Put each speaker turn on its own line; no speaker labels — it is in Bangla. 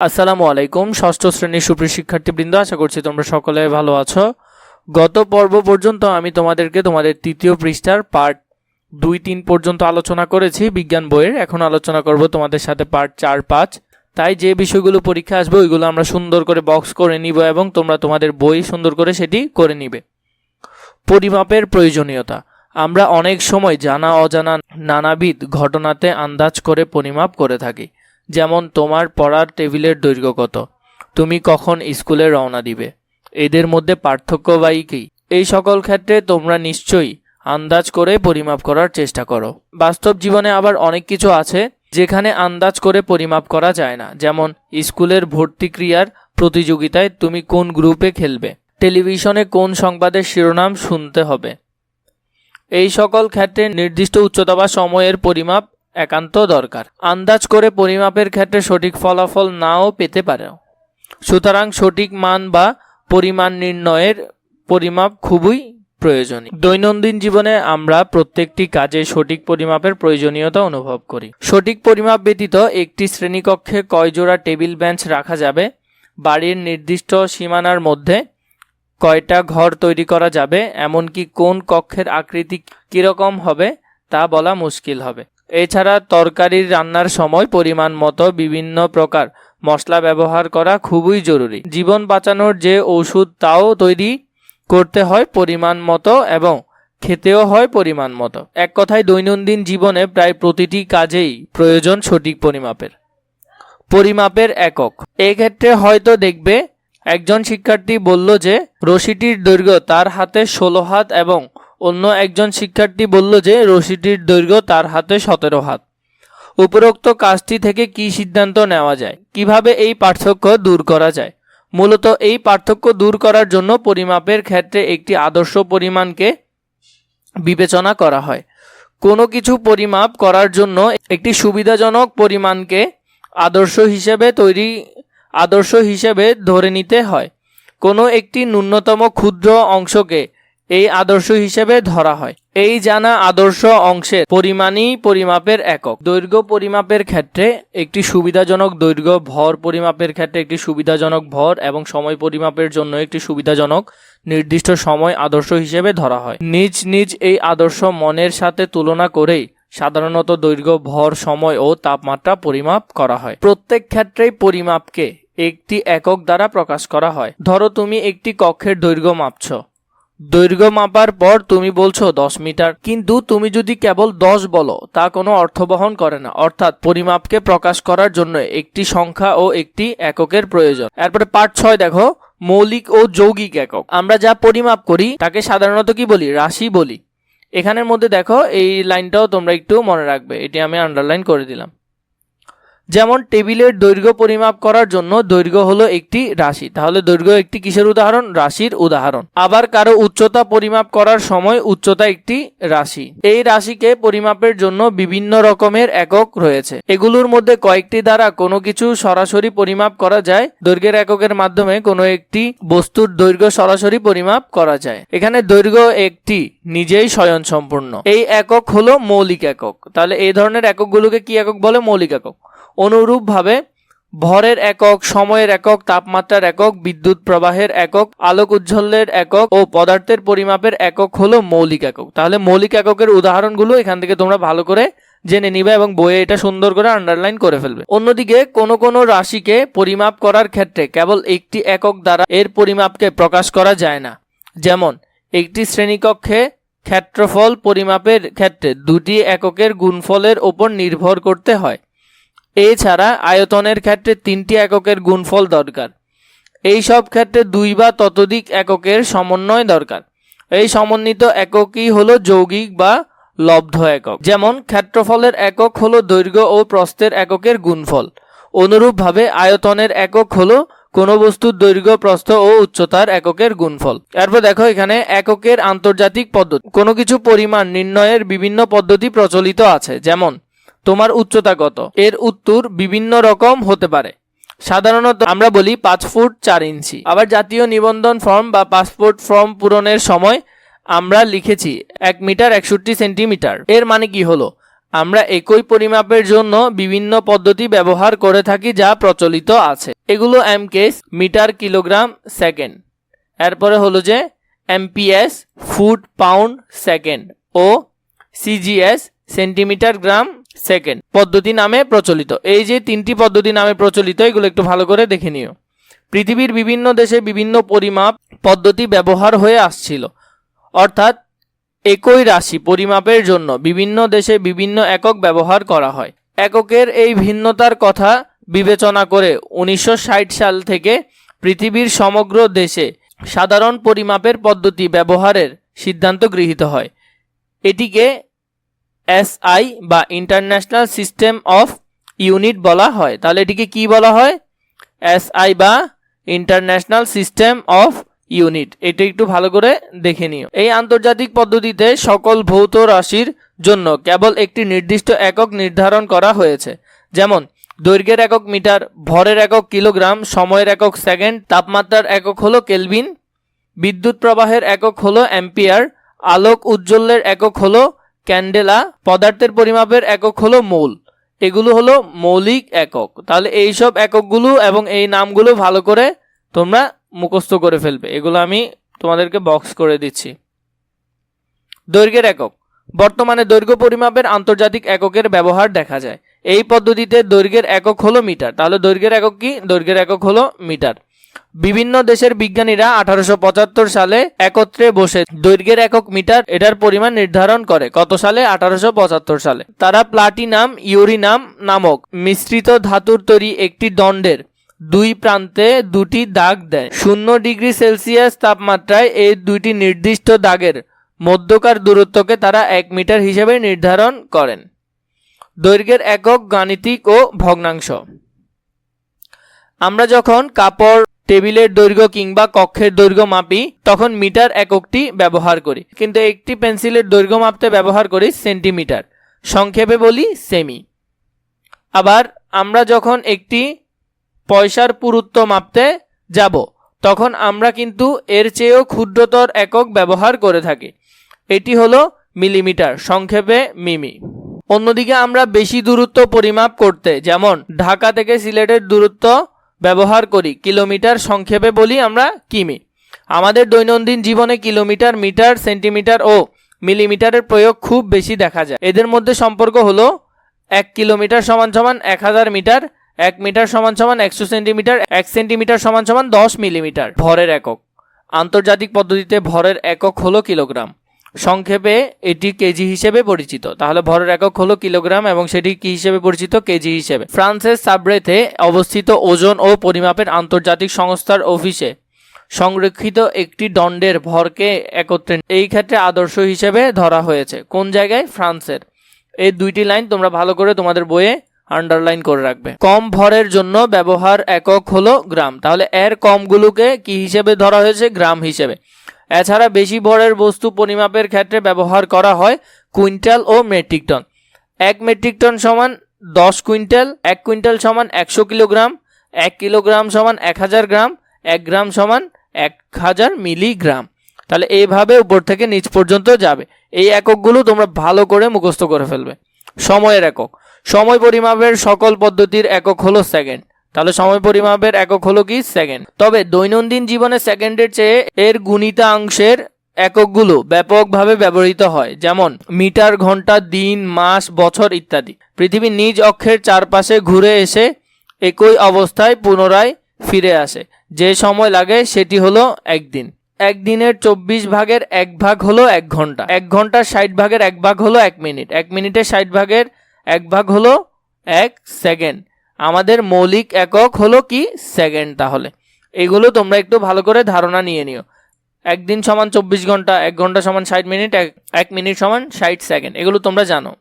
আসসালামু আলাইকুম, ষষ্ঠ শ্রেণির সুপ্রিয় শিক্ষার্থীবৃন্দ, আশা করছি তোমরা সকলে ভালো আছো। গত পর্ব পর্যন্ত আমি তোমাদেরকে তোমাদের তৃতীয় পৃষ্ঠার পার্ট দুই তিন পর্যন্ত আলোচনা করেছি, বিজ্ঞান বইয়ের। এখন আলোচনা করব তোমাদের সাথে পার্ট চার পাঁচ। তাই যে বিষয়গুলো পরীক্ষা আসবে, ওইগুলো আমরা সুন্দর করে বক্স করে নিব এবং তোমরা তোমাদের বই সুন্দর করে সেটি করে নিবে। পরিমাপের প্রয়োজনীয়তা। আমরা অনেক সময় জানা অজানা নানাবিধ ঘটনাতে আন্দাজ করে পরিমাপ করে থাকি। যেমন তোমার পড়ার টেবিলের দৈর্ঘ্য কত, তুমি কখন স্কুলে রওনা দিবে, এদের মধ্যে পার্থক্য বা কি? এই সকল ক্ষেত্রে তোমরা নিশ্চয়ই আন্দাজ করে পরিমাপ করার চেষ্টা করো। বাস্তব জীবনে আবার অনেক কিছু আছে যেখানে আন্দাজ করে পরিমাপ করা যায় না। যেমন স্কুলের ভর্তি ক্রিয়ার প্রতিযোগিতায় তুমি কোন গ্রুপে খেলবে, টেলিভিশনে কোন সংবাদের শিরোনাম শুনতে হবে। এই সকল ক্ষেত্রে নির্দিষ্ট উচ্চতা বা সময়ের পরিমাপ একান্ত দরকার। আন্দাজ করে পরিমাপের ক্ষেত্রে সঠিক ফলাফল নাও পেতে পারে। সুতরাং সঠিক মান বা পরিমাণ নির্ণয়ের পরিমাপ খুবই প্রয়োজনীয়। দৈনন্দিন জীবনে আমরা প্রত্যেকটি কাজে সঠিক পরিমাপের প্রয়োজনীয়তা অনুভব করি। সঠিক পরিমাপ ব্যতীত একটি শ্রেণীকক্ষে কয় জোড়া টেবিল বেঞ্চ রাখা যাবে। বাড়ির নির্দিষ্ট সীমানার মধ্যে কয়টা ঘর তৈরি করা যাবে, এমনকি কোন কক্ষের আকৃতি কীরকম হবে তা বলা মুশকিল হবে। এছাড়া তরকারির রান্নার সময় পরিমাণ মতো বিভিন্ন প্রকার মশলা ব্যবহার করা খুবই জরুরি। জীবন বাঁচানোর যে ওষুধ তাও তৈরি করতে হয় পরিমাণ মতো এবং খেতেও হয় পরিমাণ মতো। এক কথায় দৈনন্দিন জীবনে প্রায় প্রতিটি কাজেই প্রয়োজন সঠিক পরিমাপের। পরিমাপের একক। এক্ষেত্রে হয়তো দেখবে, একজন শিক্ষার্থী বলল যে, রশিটির দৈর্ঘ্য তার হাতে ষোলো হাত এবং অন্য একজন শিক্ষার্থী বলল যে রশিটির দৈর্ঘ্য তার হাতে সতেরো হাত। উপরোক্ত কাজটি থেকে কি সিদ্ধান্ত নেওয়া যায়? কীভাবে এই পার্থক্য দূর করা যায়? মূলত এই পার্থক্য দূর করার জন্য পরিমাপের ক্ষেত্রে একটি আদর্শ পরিমাণকে বিবেচনা করা হয়। কোনো কিছু পরিমাপ করার জন্য একটি সুবিধাজনক পরিমাণকে আদর্শ হিসেবে তৈরি, আদর্শ হিসেবে ধরে নিতে হয়। কোনো একটি ন্যূনতম ক্ষুদ্র অংশকে এই আদর্শ হিসেবে ধরা হয়। এই জানা আদর্শ অংশের পরিমাণই পরিমাপের একক। দৈর্ঘ্য পরিমাপের ক্ষেত্রে একটি সুবিধাজনক দৈর্ঘ্য ভর পরিমাপের ক্ষেত্রে একটি সুবিধাজনক ভর এবং সময় পরিমাপের জন্য একটি সুবিধাজনক নির্দিষ্ট সময় আদর্শ হিসেবে ধরা হয়। নিজ নিজ এই আদর্শ মনের সাথে তুলনা করেই সাধারণত দৈর্ঘ্য, ভর, সময় ও তাপমাত্রা পরিমাপ করা হয়। প্রত্যেক ক্ষেত্রেই পরিমাপকে একটি একক দ্বারা প্রকাশ করা হয়। ধরো তুমি একটি কক্ষের দৈর্ঘ্য মাপছো। দৈর্ঘ্য মাপার পর তুমি বলছো দশ মিটার। কিন্তু তুমি যদি কেবল দশ বলো, তা কোনো অর্থ বহন করে না। অর্থাৎ পরিমাপকে প্রকাশ করার জন্য একটি সংখ্যা ও একটি এককের প্রয়োজন। এরপরে পার্ট ছয় দেখো, মৌলিক ও যৌগিক একক। আমরা যা পরিমাপ করি, তাকে সাধারণত কি বলি? রাশি বলি। এখানের মধ্যে দেখো, এই লাইনটাও তোমরা একটু মনে রাখবে। এটি আমি আন্ডারলাইন করে দিলাম। যেমন টেবিলের দৈর্ঘ্য পরিমাপ করার জন্য দৈর্ঘ্য হলো একটি রাশি। তাহলে দৈর্ঘ্য একটি কিসের উদাহরণ? রাশির উদাহরণ। আবার কারও উচ্চতা পরিমাপ করার সময় উচ্চতা একটি রাশি। এই রাশিকে পরিমাপের জন্য বিভিন্ন রকমের একক রয়েছে। এগুলোর মধ্যে কয়েকটি দ্বারা কোনো কিছু সরাসরি পরিমাপ করা যায়। দৈর্ঘ্যের এককের মাধ্যমে কোনো একটি বস্তুর দৈর্ঘ্য সরাসরি পরিমাপ করা যায়। এখানে দৈর্ঘ্য একটি নিজেই স্বয়ংসম্পূর্ণ। এই একক হলো মৌলিক একক। তাহলে এই ধরনের এককগুলোকে কি একক বলে? মৌলিক একক। অনুরূপভাবে ভরের একক, সময়ের একক, তাপমাত্রার একক, বিদ্যুৎ প্রবাহের একক, আলোক উজ্জ্বলের একক ও পদার্থের পরিমাপের একক হলো মৌলিক একক। তাহলে মৌলিক এককের উদাহরণগুলো এখান থেকে তোমরা ভালো করে জেনে নিবে এবং বইয়ে এটা সুন্দর করে আন্ডারলাইন করে ফেলবে। অন্যদিকে কোনো কোনো রাশিকে পরিমাপ করার ক্ষেত্রে কেবল একটি একক দ্বারা এর পরিমাপকে প্রকাশ করা যায় না। যেমন, একটি শ্রেণীকক্ষে ক্ষেত্রফল পরিমাপের ক্ষেত্রে দুটি এককের গুণফলের ওপর নির্ভর করতে হয়। এছাড়া আয়তনের ক্ষেত্রে তিনটি এককের গুণফল দরকার। এই সব ক্ষেত্রে দুই বা ততোধিক এককের সমন্বয় দরকার। এই সমন্বিত এককই হলো যৌগিক বা লব্ধ একক। যেমন ক্ষেত্রফলের একক হলো দৈর্ঘ্য ও প্রস্থের এককের গুণফল। অনুরূপভাবে আয়তনের একক হলো কোনো বস্তুর দৈর্ঘ্য, প্রস্থ ও উচ্চতার এককের গুণফল। এরপর দেখো এখানে এককের আন্তর্জাতিক পদ্ধতি। কোনো কিছু পরিমাণ নির্ণয়ের বিভিন্ন পদ্ধতি প্রচলিত আছে। যেমন তোমার উচ্চতা কত? এর উত্তর বিভিন্ন রকম হতে পারে। সাধারণত আমরা বলি পাঁচ ফুট চার ইঞ্চি। আবার জাতীয় নিবন্ধন ফর্ম বা পাসপোর্ট ফর্ম পূরণের সময় আমরা লিখেছি এক মিটার একষট্টি সেন্টিমিটার। এর মানে কি হলো? আমরা একই পরিমাপের জন্য বিভিন্ন পদ্ধতি ব্যবহার করে থাকি যা প্রচলিত আছে। এগুলো এমকেস মিটার কিলোগ্রাম সেকেন্ড। এরপরে হলো যে এমপিএস ফুট পাউন্ড সেকেন্ড ও সিজিএস সেন্টিমিটার গ্রাম সেকেন্ড পদ্ধতি নামে প্রচলিত। এই যে তিনটি পদ্ধতি নামে প্রচলিত, এগুলো একটু ভালো করে দেখে নিও। পৃথিবীর বিভিন্ন দেশে বিভিন্ন পরিমাপ পদ্ধতি ব্যবহার হয়ে আসছিল। অর্থাৎ একই রাশি পরিমাপের জন্য বিভিন্ন দেশে বিভিন্ন একক ব্যবহার করা হয়। এককের এই ভিন্নতার কথা বিবেচনা করে উনিশশো ষাট সাল থেকে পৃথিবীর সমগ্র দেশে সাধারণ পরিমাপের পদ্ধতি ব্যবহারের সিদ্ধান্ত গৃহীত হয়। এটিকে এসআই বা ইন্টারন্যাশনাল সিস্টেম অফ ইউনিট বলা হয়। তাহলে এটিকে কি বলা হয়? এসআই বা ইন্টারন্যাশনাল সিস্টেম অফ ইউনিট। এটা একটু ভালো করে দেখে নিও। এই আন্তর্জাতিক পদ্ধতিতে সকল ভৌত রাশির জন্য কেবল একটি নির্দিষ্ট একক নির্ধারণ করা হয়েছে। যেমন, দৈর্ঘ্যের একক মিটার, ভরের একক কিলোগ্রাম, সময়ের একক সেকেন্ড, তাপমাত্রার একক হলো কেলভিন, বিদ্যুৎ প্রবাহের একক হলো অ্যাম্পিয়ার, আলোক উজ্জ্বলের একক হলো ক্যান্ডেলা পদার্থের পরিমাপের একক হলো মৌল। এগুলো হলো মৌলিক একক। তাহলে এই সব এককগুলো এবং এই নামগুলো ভালো করে তোমরা মুখস্থ করে ফেলবে। এগুলো আমি তোমাদেরকে বক্স করে দিচ্ছি। দৈর্ঘ্যের একক। বর্তমানে দৈর্ঘ্য পরিমাপের আন্তর্জাতিক এককের ব্যবহার দেখা যায়। এই পদ্ধতিতে দৈর্ঘ্যের একক হলো মিটার। তাহলে দৈর্ঘ্যের একক কি? দৈর্ঘ্যের একক হলো মিটার। বিভিন্ন দেশের বিজ্ঞানীরা আঠারোশো পঁচাত্তর সালে একত্রে বসে দৈর্ঘ্যের একক মিটার এটার পরিমাণ নির্ধারণ করে, কত সালে? আঠারোশো পঁচাত্তর সালে। তারা প্লাটিনাম ইউরিনাম নামক মিশ্রিত ধাতুর তৈরি একটি দণ্ডের দুই প্রান্তে দুটি দাগ দেয়। শূন্য ডিগ্রি সেলসিয়াস তাপমাত্রায় এই দুইটি নির্দিষ্ট দাগের মধ্যকার দূরত্বকে তারা এক মিটার হিসেবে নির্ধারণ করেন। দৈর্ঘ্যের একক গাণিতিক ও ভগ্নাংশ। আমরা যখন কাপড় টেবিলের দৈর্ঘ্য কিংবা কক্ষের দৈর্ঘ্য মাপি, তখন মিটার এককটি ব্যবহার করি। কিন্তু একটি পেন্সিলের দৈর্ঘ্য মাপতে ব্যবহার করি সেন্টিমিটার। সংক্ষেপে বলি, সেমি। আবার আমরা যখন একটি পয়সার পুরুত্ব মাপতে যাব, তখন আমরা কিন্তু এর চেয়েও ক্ষুদ্রতর একক ব্যবহার করে থাকি। এটি হলো মিলিমিটার, সংক্ষেপে মিমি। অন্যদিকে আমরা বেশি দূরত্ব পরিমাপ করতে, যেমন ঢাকা থেকে সিলেটের দূরত্ব ব্যবহার করি, কিলোমিটার সংক্ষেপে বলি আমরা কিমি। আমাদের দৈনন্দিন জীবনে কিলোমিটার, মিটার, সেন্টিমিটার ও মিলিমিটারের প্রয়োগ খুব বেশি দেখা যায়। এদের মধ্যে সম্পর্ক হলো এক কিলোমিটার সমান সমান এক হাজার মিটার, এক মিটার সমান সমান একশো সেন্টিমিটার, এক সেন্টিমিটার সমান সমান দশ মিলিমিটার ভরের একক। আন্তর্জাতিক পদ্ধতিতে ভরের একক হলো কিলোগ্রাম। সংক্ষেপে এটি কেজি হিসেবে পরিচিত। তাহলে ভরের একক হলো কিলোগ্রাম এবং সেটি কি হিসেবে পরিচিত? কেজি হিসেবে। ফ্রান্সের সাবরেতে অবস্থিত ওজন ও পরিমাপের আন্তর্জাতিক সংস্থার অফিসে সংরক্ষিত একটি দণ্ডের ভরকে একত্রে এই ক্ষেত্রে আদর্শ হিসেবে ধরা হয়েছে। কোন জায়গায়? ফ্রান্সের। এই দুইটি লাইন তোমরা ভালো করে তোমাদের বইয়ে আন্ডারলাইন করে রাখবে। কম ভরের জন্য ব্যবহার একক হলো গ্রাম। তাহলে এর কমগুলোকে কি হিসেবে ধরা হয়েছে? গ্রাম হিসেবে। এছাড়া বেশি ভরের বস্তু পরিমাপের ক্ষেত্রে ব্যবহার করা হয় কুইন্টাল ও মেট্রিক টন। এক মেট্রিক টন সমান দশ কুইন্টাল, এক কুইন্টাল সমান একশো কিলোগ্রাম, এক কিলোগ্রাম সমান এক হাজার গ্রাম, এক গ্রাম সমান এক হাজার মিলিগ্রাম। তাহলে এইভাবে উপর থেকে নিচ পর্যন্ত যাবে। এই এককগুলো তোমরা ভালো করে মুখস্থ করে ফেলবে। সময়ের একক। সময় পরিমাপের সকল পদ্ধতির একক হলো সেকেন্ড। তাহলে সময় পরিমাপের একক হলো কি? সেকেন্ড তবে দৈনন্দিন জীবনে সেকেন্ডের চেয়ে এর গুণিতাংশের এককগুলো ব্যাপকভাবে ব্যবহৃত হয়, যেমন মিটার, ঘণ্টা, দিন, মাস, বছর ইত্যাদি। পৃথিবীর নিজ অক্ষের চারপাশে ঘুরে এসে একই অবস্থায় পুনরায় ফিরে আসে। যে সময় লাগে সেটি হলো একদিন। একদিনের চব্বিশ ভাগের এক ভাগ হলো এক ঘণ্টা। এক ঘণ্টার ষাট ভাগের এক ভাগ হলো এক মিনিট। এক মিনিটের ষাট ভাগের এক ভাগ হলো এক সেকেন্ড আমাদের মৌলিক একক হলো কি? সেকেন্ড তাহলে। এগুলো তোমরা একটু ভালো করে ধারণা নিয়ে নিও। একদিন সমান চব্বিশ ঘণ্টা, এক ঘণ্টা সমান ষাট মিনিট, এক মিনিট সমান ষাট সেকেন্ড। এগুলো তোমরা জানো।